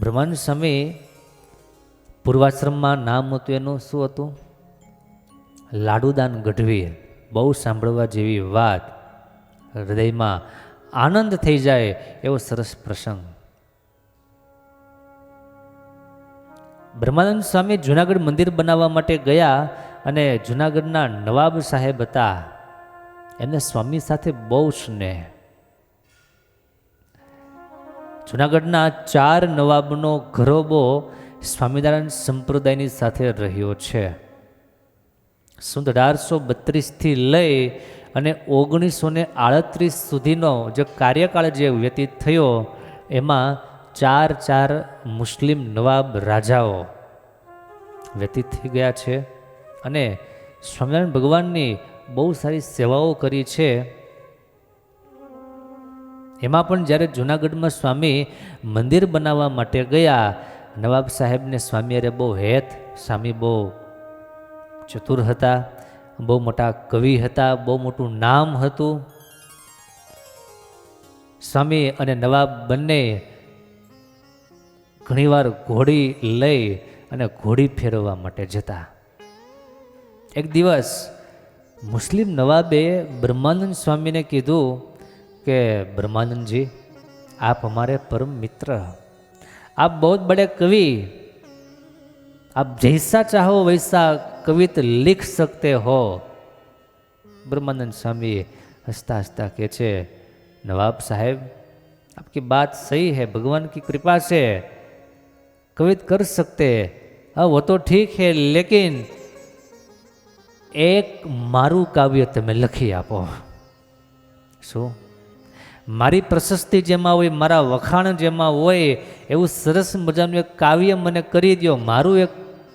બ્રહ્માનંદ સ્વામી પૂર્વાશ્રમમાં નામ હતું એનું, શું હતું? લાડુદાન ગઢવી બહુ સાંભળવા જેવી વાત. હૃદયમાં આનંદ થઈ જાય એવો સરસ પ્રસંગ. બ્રહ્માનંદ સ્વામી જુનાગઢ મંદિર બનાવવા માટે ગયા અને જુનાગઢના નવાબ સાહેબ હતા. એમને સ્વામી સાથે બહુ સ્નેહ. જુનાગઢના ચાર નવાબનો ઘરોબો સ્વામિનારાયણ સંપ્રદાયની સાથે રહ્યો છે. સુંદ અઢારસો બત્રીસથી લઈ અને ઓગણીસો ને આડત્રીસ સુધીનો જે કાર્યકાળ જે વ્યતીત થયો, એમાં ચાર ચાર મુસ્લિમ નવાબ રાજાઓ વ્યતીત થઈ ગયા છે. અને સ્વામિનારાયણ ભગવાનની બહુ સારી સેવાઓ કરી છે. એમાં પણ જ્યારે જૂનાગઢમાં સ્વામી મંદિર બનાવવા માટે ગયા, નવાબ સાહેબને સ્વામી અરે બહુ હેત, સ્વામી બહુ ચતુર હતા, બહુ મોટા કવિ હતા, બહુ મોટું નામ હતું. સ્વામી અને નવાબ બંને ઘણીવાર ઘોડી લઈ અને ઘોડી ફેરવવા માટે જતા. એક દિવસ મુસ્લિમ નવાબે બ્રહ્માનંદ સ્વામીને કીધું કે ब्रह्मानंद आप हमारे परम मित्र आप बहुत बड़े कवि आप जैसा चाहो वैसा कवित लिख सकते हो ब्रह्मानंद स्वामी हंसता हंसता कहे छे नवाब साहेब आपकी बात सही है भगवान की कृपा से कवित कर सकते हैं हाँ वो तो ठीक है लेकिन એક મારું કાવ્ય તમે લખી આપો શું મારી પ્રશસ્તિ જેમાં હોય મારા વખાણ જેમાં હોય એવું સરસ મજાનું એક કાવ્ય મને કરી દો મારું એક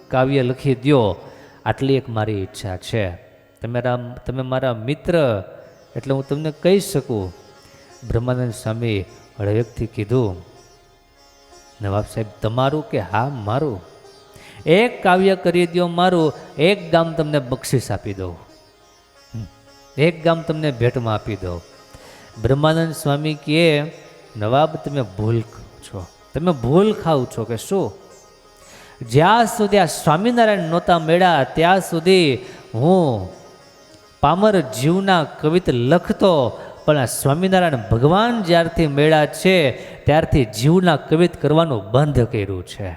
કાવ્ય લખી દો આટલી એક મારી ઈચ્છા છે. તમે તમે મારા મિત્ર, એટલે હું તમને કહી શકું. બ્રહ્માનંદ સ્વામી હળવેકથી કીધું, નવાબ સાહેબ, તમારું કે હા, મારું? એક કાવ્ય કરી દો મારું, એક ગામ તમને બક્ષિસ આપી દઉં. એક ગામ તમને ભેટમાં આપી દઉં. બ્રહ્માનંદ સ્વામી કહે, નવાબ, તમે ભૂલ છો. તમે ભૂલ ખાવ છો કે શું? જ્યાં સુધી આ સ્વામિનારાયણ નહોતા મેળા ત્યાં સુધી હું પામર જીવના કવિત લખતો, પણ આ સ્વામિનારાયણ ભગવાન જ્યારથી મેળા છે, ત્યારથી જીવના કવિત કરવાનું બંધ કર્યું છે.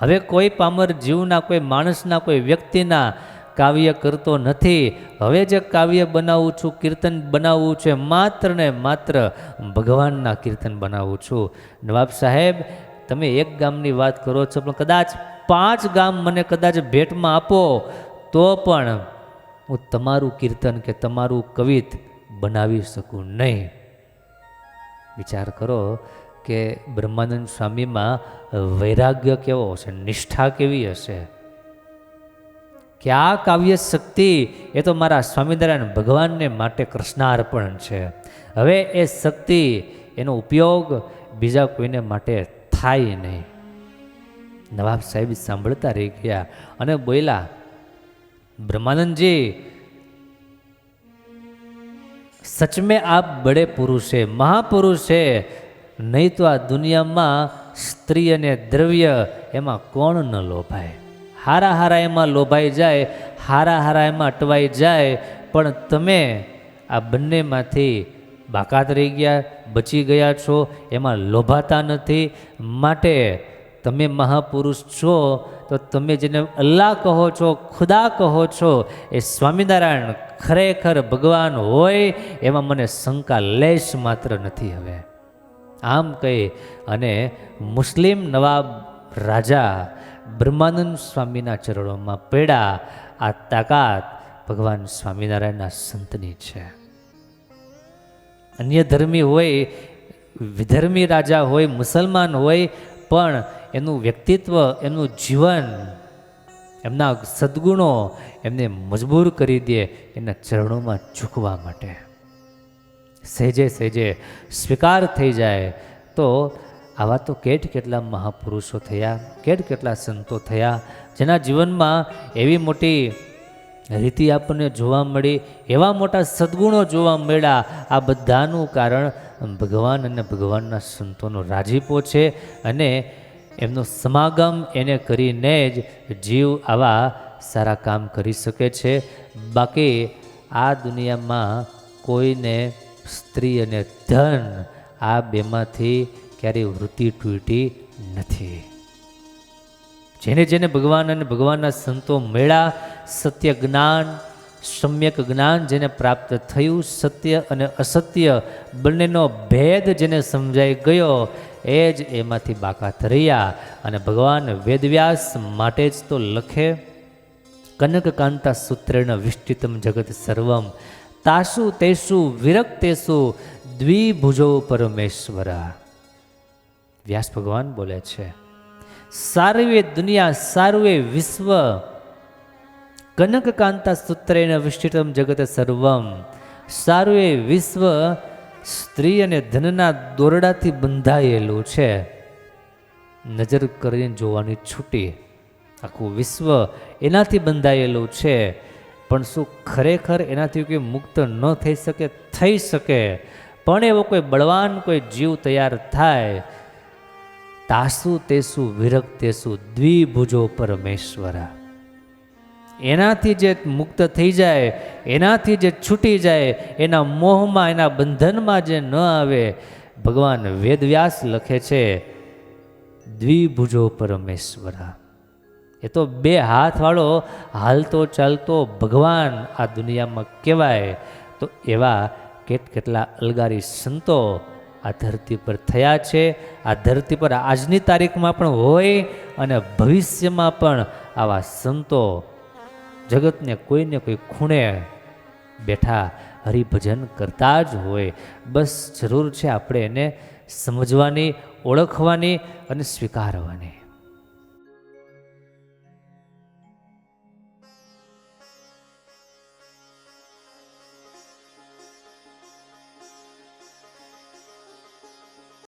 હવે કોઈ પામર જીવના, કોઈ માણસના, કોઈ વ્યક્તિના કાવ્ય કરતો નથી. હવે જે કાવ્ય બનાવું છું, કીર્તન બનાવવું છે માત્ર ને માત્ર ભગવાનના કીર્તન બનાવું છું. નવાબ સાહેબ, તમે એક ગામની વાત કરો છો, પણ કદાચ પાંચ ગામ મને કદાચ ભેટમાં આપો, તો પણ હું તમારું કીર્તન કે તમારું કવિત બનાવી શકું નહીં. વિચાર કરો કે બ્રહ્માનંદ સ્વામીમાં વૈરાગ્ય કેવો હશે, નિષ્ઠા કેવી હશે? કે આ કાવ્ય શક્તિ એ તો મારા સ્વામિનારાયણ ભગવાનને માટે કૃષ્ણાર્પણ છે. હવે એ શક્તિ, એનો ઉપયોગ બીજા કોઈને માટે થાય નહીં. નવાબ સાહેબ સાંભળતા રહી ગયા અને બોલ્યા, બ્રહ્માનંદજી સચમે આપ બડે પુરુષ છે મહાપુરુષ છે નહીં તો આ દુનિયામાં સ્ત્રી અને દ્રવ્ય એમાં કોણ ન લોભાય? હારા હારા એમાં લોભાઈ જાય હારા હારા એમાં અટવાઈ જાય, પણ તમે આ બંનેમાંથી બાકાત રહી ગયા, બચી ગયા છો, એમાં લોભાતા નથી. માટે તમે મહાપુરુષ છો, તો તમે જેને અલ્લાહ કહો છો, ખુદા કહો છો, એ સ્વામિનારાયણ ખરેખર ભગવાન હોય, એમાં મને શંકા લેશ માત્ર નથી હવે. આમ કહી અને મુસ્લિમ નવાબ રાજા બ્રહ્માનંદ સ્વામીના ચરણોમાં પેડા, આ તાકાત ભગવાન સ્વામિનારાયણના સંતની છે. અન્ય ધર્મી હોય, વિધર્મી રાજા હોય, મુસલમાન હોય, પણ એનું વ્યક્તિત્વ એમનું જીવન, એમના સદ્ગુણો એમને મજબૂર કરી દે એના ચરણોમાં ઝૂકવા માટે. સહેજે સહેજે સ્વીકાર થઈ જાય તો આવા તો કેટ કેટલા મહાપુરુષો થયા, કેટ કેટલા સંતો થયા, જેના જીવનમાં એવી મોટી રીતિ આપણને જોવા મળી, એવા મોટા સદ્ગુણો જોવા મળ્યા. આ બધાનું કારણ ભગવાન અને ભગવાનના સંતોનો રાજીપો છે અને એમનો સમાગમ એને કરીને જ જીવ આવા સારા કામ કરી શકે છે. બાકી આ દુનિયામાં કોઈને સ્ત્રી અને ધન આ બેમાંથી ક્યારેય વૃત્તિ તૂટી નથી. જેને જેને ભગવાન અને ભગવાનના સંતો મળ્યા, સત્ય જ્ઞાન, સમ્યક જ્ઞાન જેને પ્રાપ્ત થયું, સત્ય અને અસત્ય બંનેનો ભેદ જેને સમજાઈ ગયો, એ જ એમાંથી બાકાત રહ્યા. અને ભગવાન વેદવ્યાસ માટે જ તો લખે કનકકાંતા સૂત્રેણ વિષ્ટિતમ જગત સર્વમ, તાસુ તેસુ વિરક્તેસુ દ્વિભુજો પરમેશ્વરા. વ્યાસ ભગવાન બોલે છે, સારવે દુનિયા, સારવે વિશ્વ. કનકકાંતા સૂત્રેણ વિષ્ટિતમ જગત સર્વમ. એ વિશ્વ, સ્ત્રી અને ધનના દોરડાથી બંધાયેલું છે. નજર કરીને જોવાની છૂટી. આખું વિશ્વ એનાથી બંધાયેલું છે, પણ શું ખરેખર એનાથી કોઈ મુક્ત ન થઈ શકે થઈ શકે? પણ એવો કોઈ બળવાન કોઈ જીવ તૈયાર થાય તાસુ તેસુ વિરક્તેસુ દ્વિભુજો પરમેશ્વરા. એનાથી જે મુક્ત થઈ જાય, એનાથી જે છૂટી જાય, એના મોહમાં, એના બંધનમાં જે ન આવે, ભગવાન વેદવ્યાસ લખે છે, દ્વિભુજો પરમેશ્વરા. એ તો બે હાથવાળો હાલતો ચાલતો ભગવાન આ દુનિયામાં કહેવાય. તો એવા કેટ કેટલા અલગારી સંતો આ ધરતી પર થયા છે. આ ધરતી પર આજની તારીખમાં પણ હોય અને ભવિષ્યમાં પણ આવા સંતો જગતને કોઈને કોઈ ખૂણે બેઠા હરિભજન કરતા જ હોય. બસ જરૂર છે આપણે એને સમજવાની, ઓળખવાની અને સ્વીકારવાની.